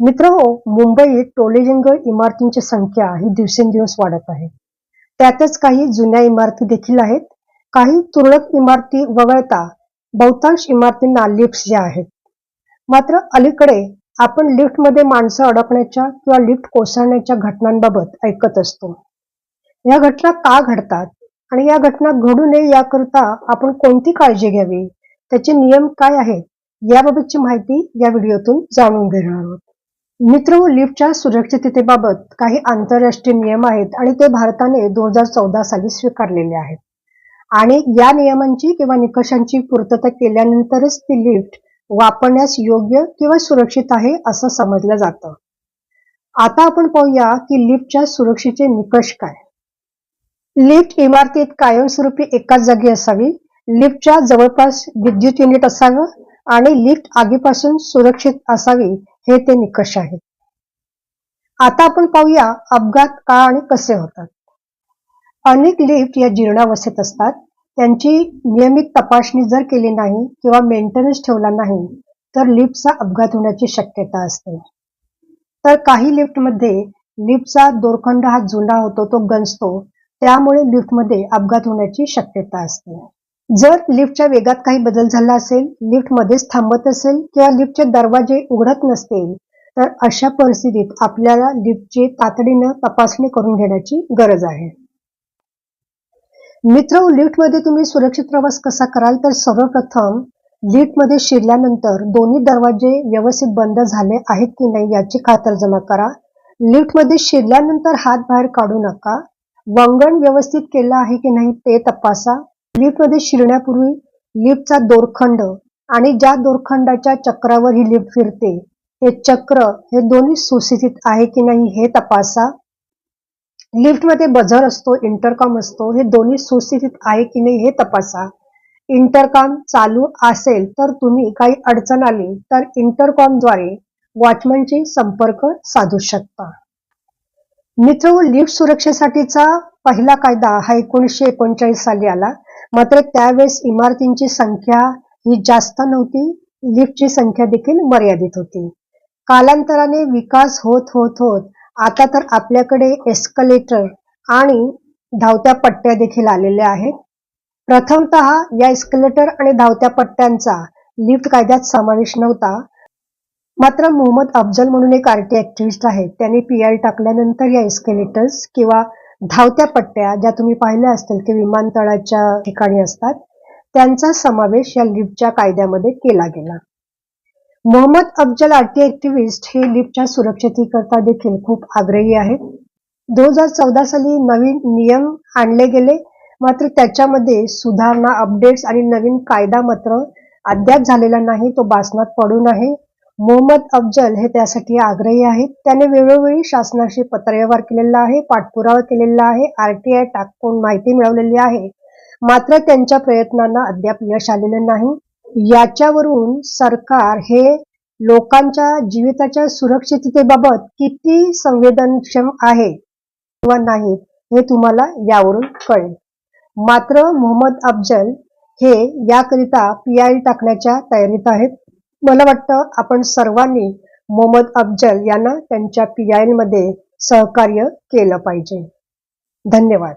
मित्र हो मुंबईत टोलेजंग इमारतींची संख्या ही दिवसेंदिवस वाढत आहे. त्यातच काही जुन्या इमारती देखील आहेत. काही तुरळक इमारती वगळता बहुतांश इमारतींना लिफ्ट ज्या आहेत. मात्र अलीकडे आपण लिफ्टमध्ये माणसं अडकण्याच्या किंवा लिफ्ट कोसळण्याच्या घटनांबाबत ऐकत असतो. या घटना का घडतात आणि या घटना घडू नये याकरता आपण कोणती काळजी घ्यावी? त्याचे नियम काय आहेत? याबाबतची माहिती या व्हिडिओतून जाणून घेणार आहोत. मित्र लिफ्टच्या सुरक्षिततेबाबत काही आंतरराष्ट्रीय नियम आहेत आणि ते भारताने दोन हजार चौदा साली स्वीकारलेले आहेत. आणि या नियमांची किंवा निकषांची पूर्तता केल्यानंतरच ती लिफ्ट वापरण्यास योग्य किंवा सुरक्षित आहे असं समजलं जातं. आता आपण पाहूया की लिफ्टच्या सुरक्षेचे निकष काय. लिफ्ट इमारतीत कायमस्वरूपी एकाच जागी असावी लिफ्टच्या जवळपास विद्युत युनिट असावं आणि लिफ्ट आगीपासून सुरक्षित असावी हे ते निकष आहेत. आता आपण पाहूया अपघात का आणि कसे होतात. अनेक लिफ्ट या जीर्णावस्थेत असतात. त्यांची नियमित तपासणी जर केली नाही किंवा मेंटेनन्स ठेवला नाही तर लिफ्टचा अपघात होण्याची शक्यता असते. तर काही लिफ्टमध्ये लिफ्टचा दोरखंड हा जुना होतो तो गंजतो. त्यामुळे लिफ्टमध्ये अपघात होण्याची शक्यता असते. जर लिफ्टच्या वेगात काही बदल झाला असेल लिफ्ट मध्येच थांबत असेल किंवा लिफ्टचे दरवाजे उघडत नसतील तर अशा परिस्थितीत आपल्याला लिफ्टची तातडीनं तपासणी करून घेण्याची गरज आहे. मित्र लिफ्टमध्ये तुम्ही सुरक्षित प्रवास कसा कराल? तर सर्वप्रथम लिफ्टमध्ये शिरल्यानंतर दोन्ही दरवाजे व्यवस्थित बंद झाले आहेत की नाही याची खातरजमा करा. लिफ्टमध्ये शिरल्यानंतर हात बाहेर काढू नका. वंगण व्यवस्थित केलं आहे की नाही ते तपासा. लिफ्टमध्ये शिरण्यापूर्वी लिफ्टचा दोरखंड आणि ज्या दोरखंडाच्या चक्रावर ही लिफ्ट फिरते ते चक्र हे दोन्ही सुस्थितीत आहे की नाही हे तपासा. लिफ्टमध्ये बझर असतो इंटरकॉम असतो हे दोन्ही सुस्थितीत आहे की नाही हे तपासा. इंटरकॉम चालू असेल तर तुम्ही काही अडचण आली तर इंटरकॉमद्वारे वॉचमनशी संपर्क साधू शकता. मित्र हो, लिफ्ट सुरक्षेसाठीचा पहिला कायदा हा एकोणीसशे एकोणचाळीस साली आला. मात्र त्यावेळेस इमारतींची संख्या ही जास्त नव्हती लिफ्टची संख्या देखील मर्यादित होती. कालांतराने विकास होत होत होत आता तर आपल्याकडे एस्कलेटर आणि धावत्या पट्ट्या देखील आलेल्या आहेत. प्रथमत या एस्कलेटर आणि धावत्या पट्ट्यांचा लिफ्ट कायद्यात समावेश नव्हता. मात्र मोहम्मद अफजल म्हणून एक आरटी ऍक्टिव्हिस्ट आहेत त्यांनी पी आय टाकल्यानंतर या एस्केलेटर्स किंवा धावत्या पट्ट्या ज्या तुम्ही पाहिल्या असतील की विमानतळाच्या ठिकाणी असतात त्यांचा समावेश या लिफ्टच्या कायद्यामध्ये केला गेला. मोहम्मद अफजल आर्टी ऍक्टिव्हिस्ट हे लिफ्टच्या सुरक्षितेकरता देखील खूप आग्रही आहेत. दोन हजार चौदा साली नवीन नियम आणले गेले मात्र त्याच्यामध्ये सुधारणा अपडेट्स आणि नवीन कायदा मात्र अद्याप झालेला नाही तो बासनात पडून आहे. मोहम्मद अफजल हे त्यासाठी आग्रही आहेत. त्याने वेळोवेळी शासनाशी पत्रव्यवहार केलेला आहे पाठपुरावा केलेला आहे आरटीआय टाकून माहिती मिळवलेली आहे. मात्र त्यांच्या प्रयत्नांना अद्याप यश आलेलं नाही. याच्यावरून सरकार हे लोकांच्या जीविताच्या सुरक्षिततेबाबत किती संवेदनक्षम आहे किंवा नाही हे तुम्हाला यावरून कळेल. मात्र मोहम्मद अफजल हे याकरिता पी आय टाकण्याच्या तयारीत आहेत. मला वाटतं आपण सर्वांनी मोहम्मद अफजल यांना त्यांच्या पी आयमध्ये सहकार्य केलं पाहिजे. धन्यवाद.